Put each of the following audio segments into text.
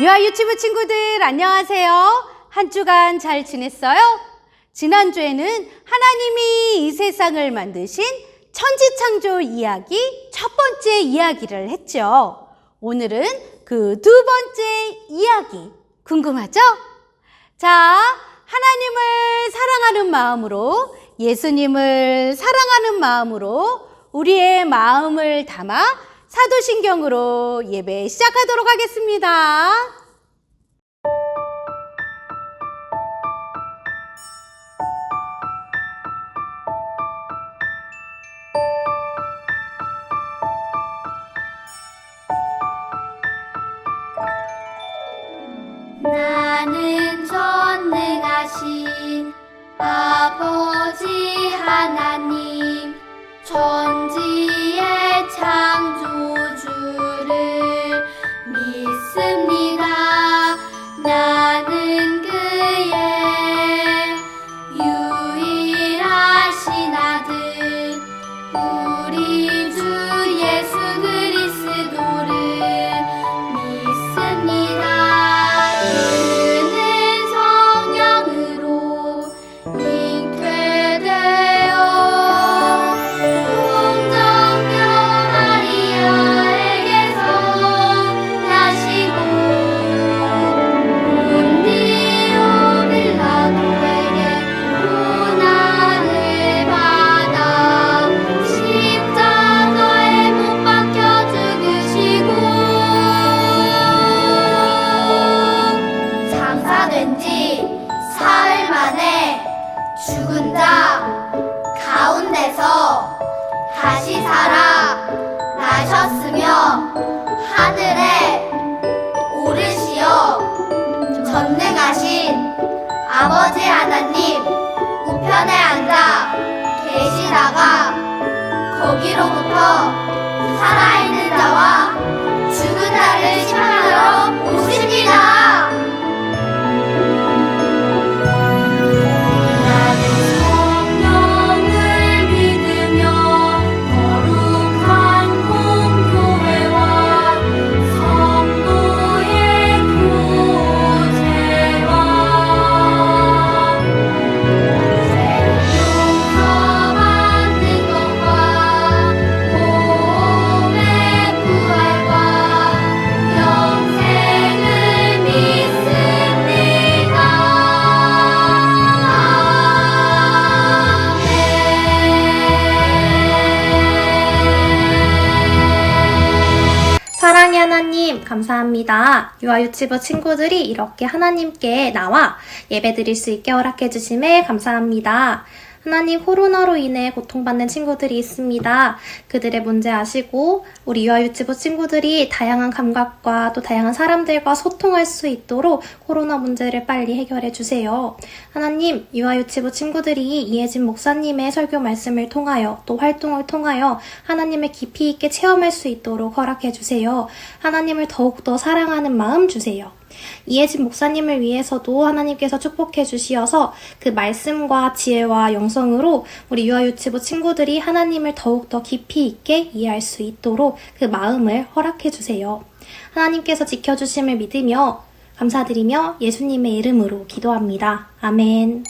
유아 유치부 친구들 안녕하세요. 한 주간 잘 지냈어요? 지난주에는 하나님이 이 세상을 만드신 천지창조 이야기 첫 번째 이야기를 했죠. 오늘은 그 두 번째 이야기 궁금하죠? 자, 하나님을 사랑하는 마음으로 예수님을 사랑하는 마음으로 우리의 마음을 담아 사도신경으로 예배 시작하도록 하겠습니다. 나는 전능하신 아버지 하나님 천지 유아 유치부 친구들이 이렇게 하나님께 나와 예배 드릴 수 있게 허락해 주심에 감사합니다. 하나님 코로나로 인해 고통받는 친구들이 있습니다. 그들의 문제 아시고 우리 유아 유치부 친구들이 다양한 감각과 또 다양한 사람들과 소통할 수 있도록 코로나 문제를 빨리 해결해 주세요. 하나님, 유아 유치부 친구들이 이혜진 목사님의 설교 말씀을 통하여 또 활동을 통하여 하나님을 깊이 있게 체험할 수 있도록 허락해 주세요. 하나님을 더욱더 사랑하는 마음 주세요. 이혜진 목사님을 위해서도 하나님께서 축복해 주시어서 그 말씀과 지혜와 영성으로 우리 유아유치부 친구들이 하나님을 더욱더 깊이 있게 이해할 수 있도록 그 마음을 허락해 주세요. 하나님께서 지켜주심을 믿으며 감사드리며 예수님의 이름으로 기도합니다. 아멘.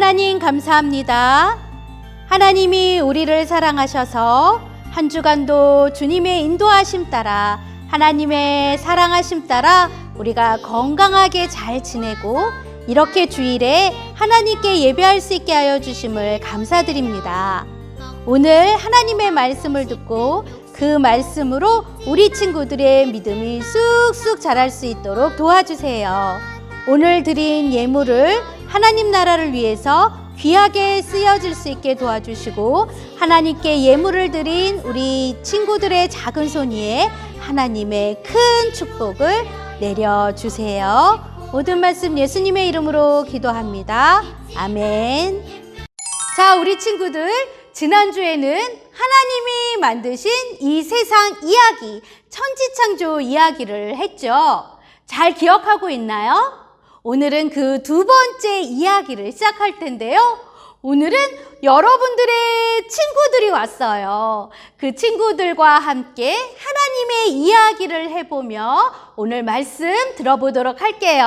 하나님 감사합니다. 하나님이 우리를 사랑하셔서 한 주간도 주님의 인도하심 따라 하나님의 사랑하심 따라 우리가 건강하게 잘 지내고 이렇게 주일에 하나님께 예배할 수 있게 하여 주심을 감사드립니다. 오늘 하나님의 말씀을 듣고 그 말씀으로 우리 친구들의 믿음이 쑥쑥 자랄 수 있도록 도와주세요. 오늘 드린 예물을 하나님 나라를 위해서 귀하게 쓰여질 수 있게 도와주시고 하나님께 예물을 드린 우리 친구들의 작은 손 위에 하나님의 큰 축복을 내려주세요. 모든 말씀 예수님의 이름으로 기도합니다. 아멘. 자, 우리 친구들, 지난주에는 하나님이 만드신 이 세상 이야기, 천지창조 이야기를 했죠. 잘 기억하고 있나요? 오늘은 그 두 번째 이야기를 시작할 텐데요. 오늘은 여러분들의 친구들이 왔어요. 그 친구들과 함께 하나님의 이야기를 해보며 오늘 말씀 들어보도록 할게요.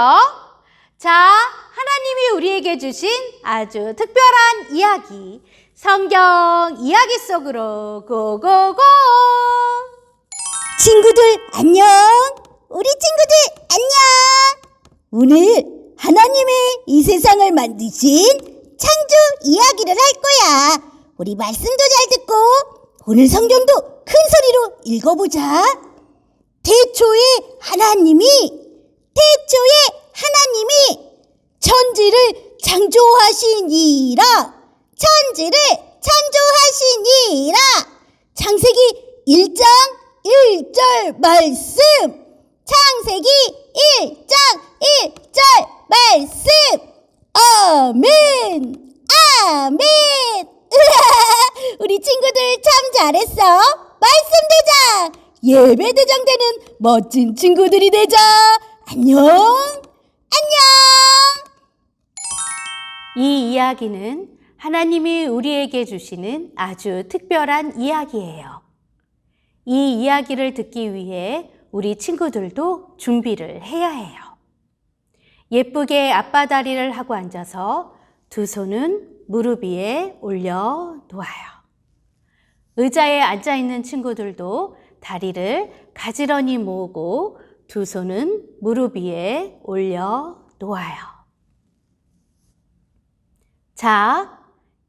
자, 하나님이 우리에게 주신 아주 특별한 이야기, 성경 이야기 속으로 고고고! 친구들 안녕. 우리 친구들 안녕. 오늘 하나님의 이 세상을 만드신 창조 이야기를 할 거야. 우리 말씀도 잘 듣고 오늘 성경도 큰 소리로 읽어보자. 태초에 하나님이 태초에 하나님이 천지를 창조하시니라. 천지를 창조하시니라. 창세기 1장 1절 말씀. 창세기 1장 1절 말씀. 아멘. 아멘. 우리 친구들 참 잘했어. 말씀 대장. 예배 대장 되는 멋진 친구들이 되자. 안녕. 안녕. 이 이야기는 하나님이 우리에게 주시는 아주 특별한 이야기예요. 이 이야기를 듣기 위해 우리 친구들도 준비를 해야 해요. 예쁘게 앞바다리를 하고 앉아서 두 손은 무릎 위에 올려 놓아요. 의자에 앉아 있는 친구들도 다리를 가지런히 모으고 두 손은 무릎 위에 올려 놓아요. 자,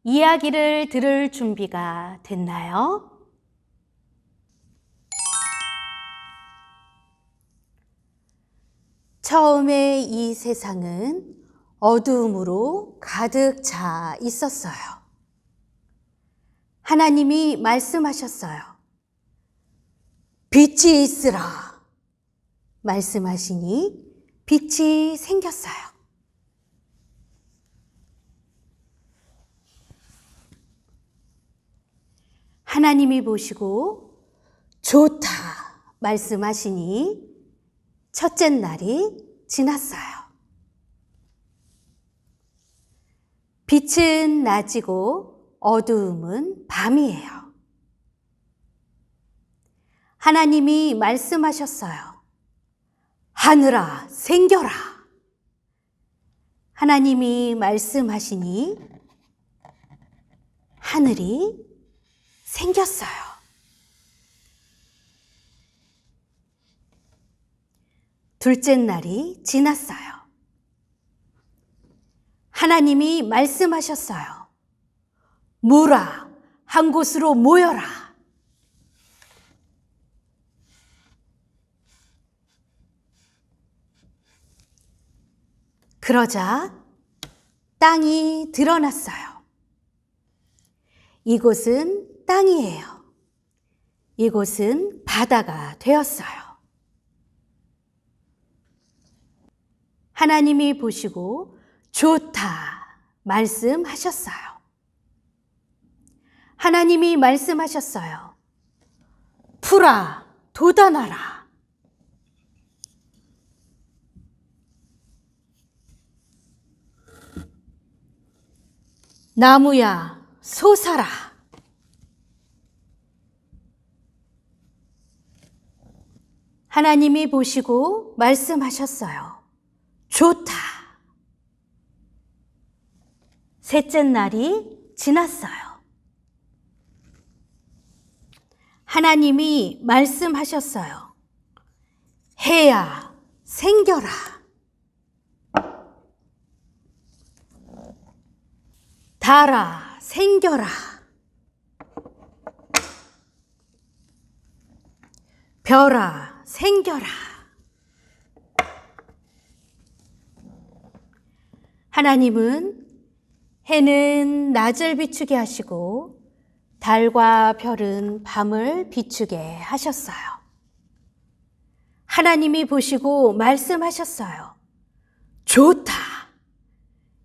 이야기를 들을 준비가 됐나요? 처음에 이 세상은 어두움으로 가득 차 있었어요. 하나님이 말씀하셨어요. 빛이 있으라. 말씀하시니 빛이 생겼어요. 하나님이 보시고 좋다 말씀하시니 첫째 날이 지났어요. 빛은 낮이고 어두움은 밤이에요. 하나님이 말씀하셨어요. 하늘아, 생겨라. 하나님이 말씀하시니 하늘이 생겼어요. 둘째 날이 지났어요. 하나님이 말씀하셨어요. 모라, 한 곳으로 모여라. 그러자 땅이 드러났어요. 이곳은 땅이에요. 이곳은 바다가 되었어요. 하나님이 보시고 좋다 말씀하셨어요. 하나님이 말씀하셨어요. 풀아, 돋아나라. 나무야, 솟아라. 하나님이 보시고 말씀하셨어요. 좋다. 셋째 날이 지났어요. 하나님이 말씀하셨어요. 해야 생겨라. 달아 생겨라. 별아 생겨라. 하나님은 해는 낮을 비추게 하시고 달과 별은 밤을 비추게 하셨어요. 하나님이 보시고 말씀하셨어요. 좋다.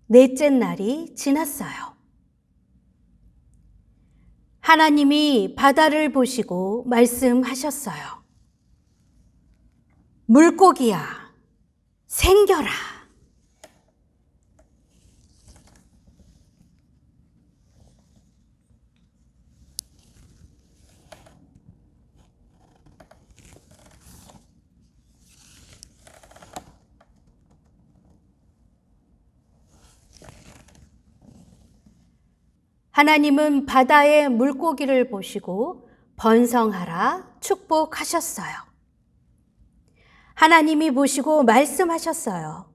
넷째 날이 지났어요. 하나님이 바다를 보시고 말씀하셨어요. 물고기야, 생겨라. 하나님은 바다의 물고기를 보시고 번성하라 축복하셨어요. 하나님이 보시고 말씀하셨어요.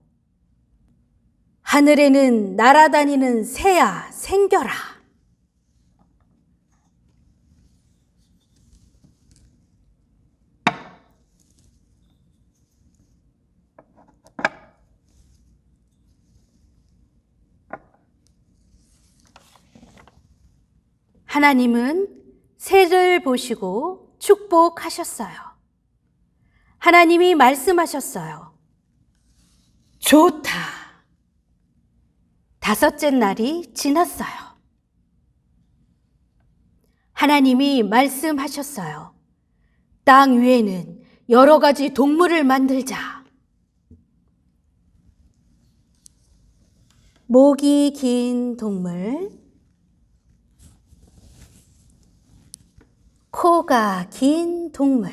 하늘에는 날아다니는 새야 생겨라. 하나님은 새를 보시고 축복하셨어요. 하나님이 말씀하셨어요. 좋다. 다섯째 날이 지났어요. 하나님이 말씀하셨어요. 땅 위에는 여러 가지 동물을 만들자. 목이 긴 동물, 코가 긴 동물,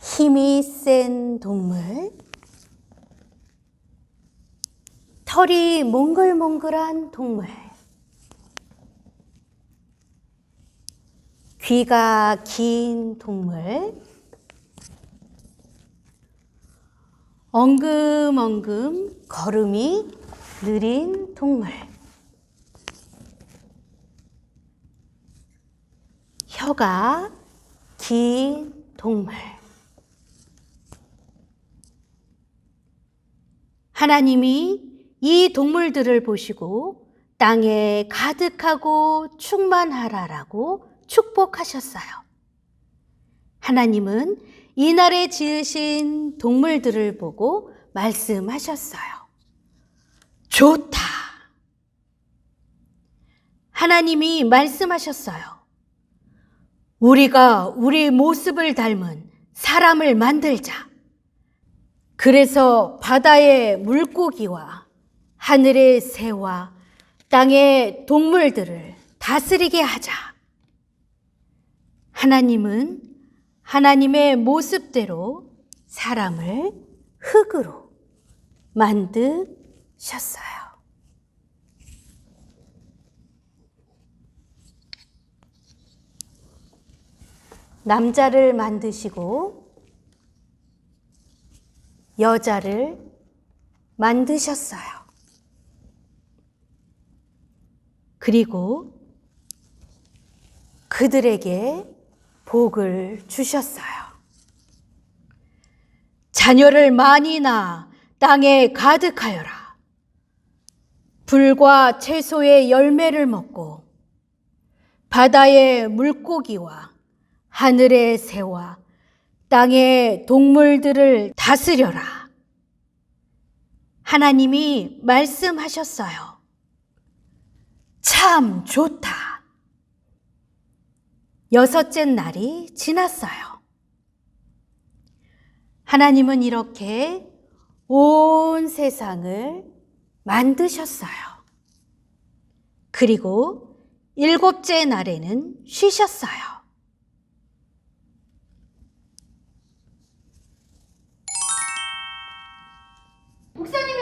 힘이 센 동물, 털이 몽글몽글한 동물, 귀가 긴 동물, 엉금엉금 걸음이 느린 동물, 혀가 긴 동물. 하나님이 이 동물들을 보시고 땅에 가득하고 충만하라라고 축복하셨어요. 하나님은 이날에 지으신 동물들을 보고 말씀하셨어요. 좋다. 하나님이 말씀하셨어요. 우리가 우리 모습을 닮은 사람을 만들자. 그래서 바다의 물고기와 하늘의 새와 땅의 동물들을 다스리게 하자. 하나님은 하나님의 모습대로 사람을 흙으로 만드셨어요. 남자를 만드시고 여자를 만드셨어요. 그리고 그들에게 복을 주셨어요. 자녀를 많이 낳아 땅에 가득하여라. 불과 채소의 열매를 먹고 바다의 물고기와 하늘의 새와 땅의 동물들을 다스려라. 하나님이 말씀하셨어요. 참 좋다. 여섯째 날이 지났어요. 하나님은 이렇게 온 세상을 만드셨어요. 그리고 일곱째 날에는 쉬셨어요. Bu sene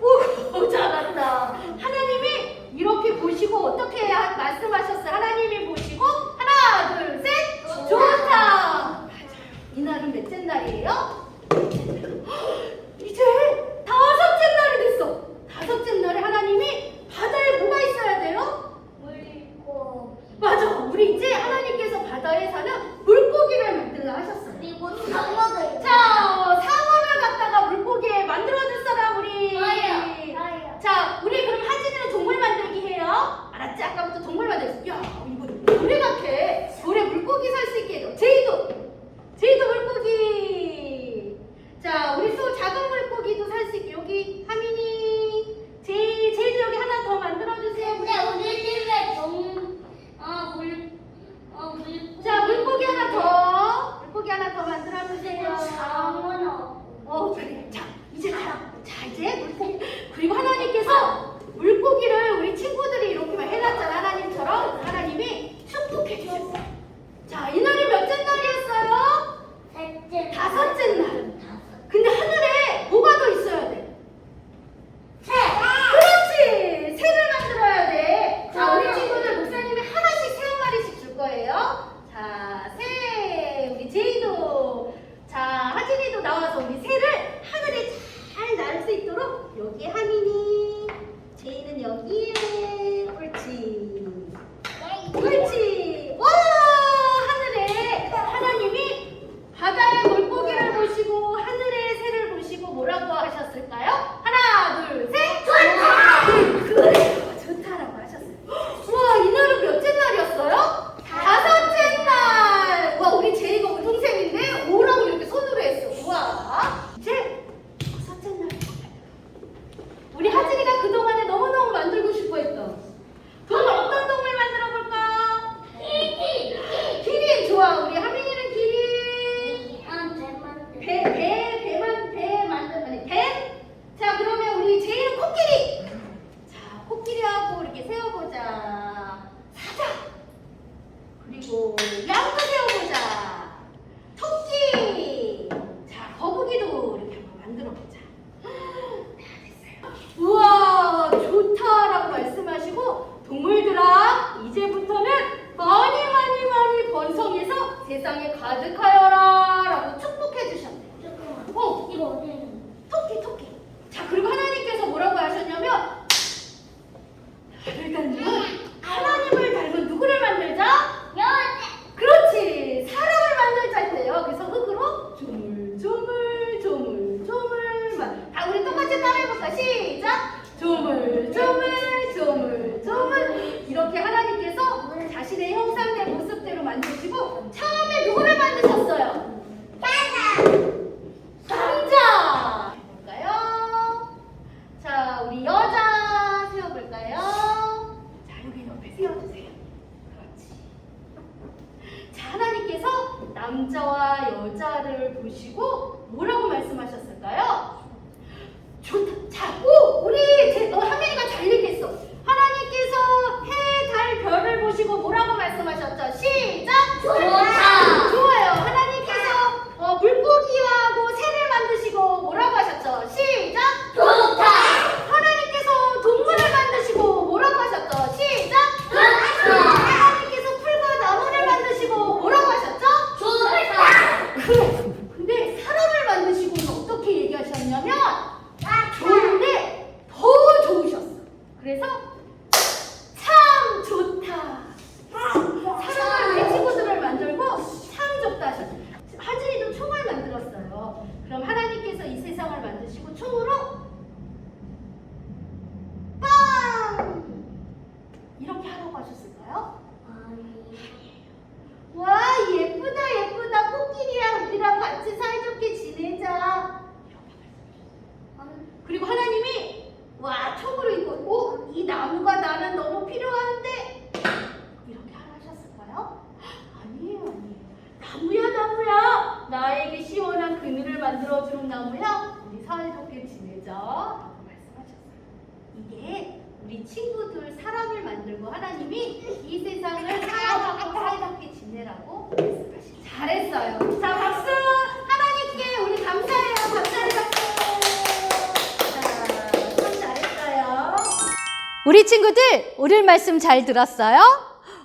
오, 잘한다. 하나님이 이렇게 보시고 어떻게 하- 말씀하셨어요? 하나님이 보시고 하나, 둘, 셋, 좋다. 이날은 몇째 날이에요? 말씀하시고 동물들아 이제부터는 많이 많이 많이 번성해서 세상에 가득하여라 라고 축 세워주세요. 그렇지. 자, 하나님께서 남자와 여자를 보시고 뭐라고 말씀하셨을까요? 좋다. 자, 오! 우리 제, 어, 하민이가 잘 얘기했어. 하나님께서 해, 달, 별을 보시고 뭐라고 말씀하셨죠? 시작! 좋아! 우리 친구들 오늘 말씀 잘 들었어요?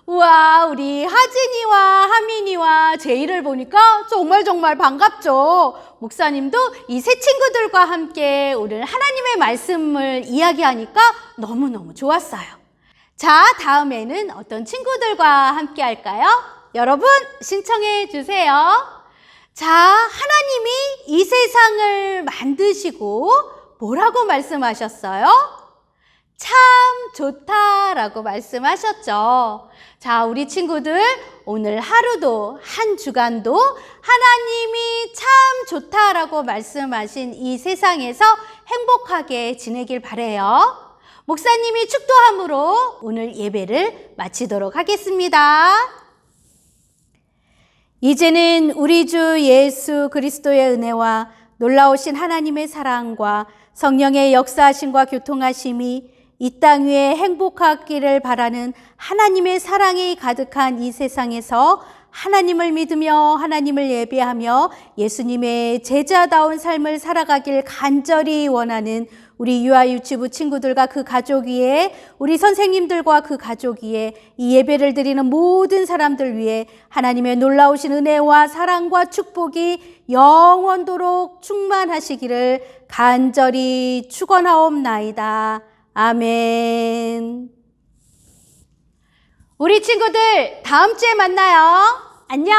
우와, 우리 하진이와 하민이와 제이를 보니까 정말 정말 반갑죠. 목사님도 이 세 친구들과 함께 오늘 하나님의 말씀을 이야기하니까 너무너무 좋았어요. 자, 다음에는 어떤 친구들과 함께 할까요? 여러분, 신청해 주세요. 자, 하나님이 이 세상을 만드시고 뭐라고 말씀하셨어요? 참 좋다라고 말씀하셨죠. 자, 우리 친구들 오늘 하루도 한 주간도 하나님이 참 좋다라고 말씀하신 이 세상에서 행복하게 지내길 바래요. 목사님이 축도함으로 오늘 예배를 마치도록 하겠습니다. 이제는 우리 주 예수 그리스도의 은혜와 놀라우신 하나님의 사랑과 성령의 역사하심과 교통하심이 이 땅 위에 행복하기를 바라는 하나님의 사랑이 가득한 이 세상에서 하나님을 믿으며 하나님을 예배하며 예수님의 제자다운 삶을 살아가길 간절히 원하는 우리 유아 유치부 친구들과 그 가족 위에 우리 선생님들과 그 가족 위에 이 예배를 드리는 모든 사람들 위해 하나님의 놀라우신 은혜와 사랑과 축복이 영원도록 충만하시기를 간절히 축원하옵나이다. 아멘. 우리 친구들 다음 주에 만나요. 안녕.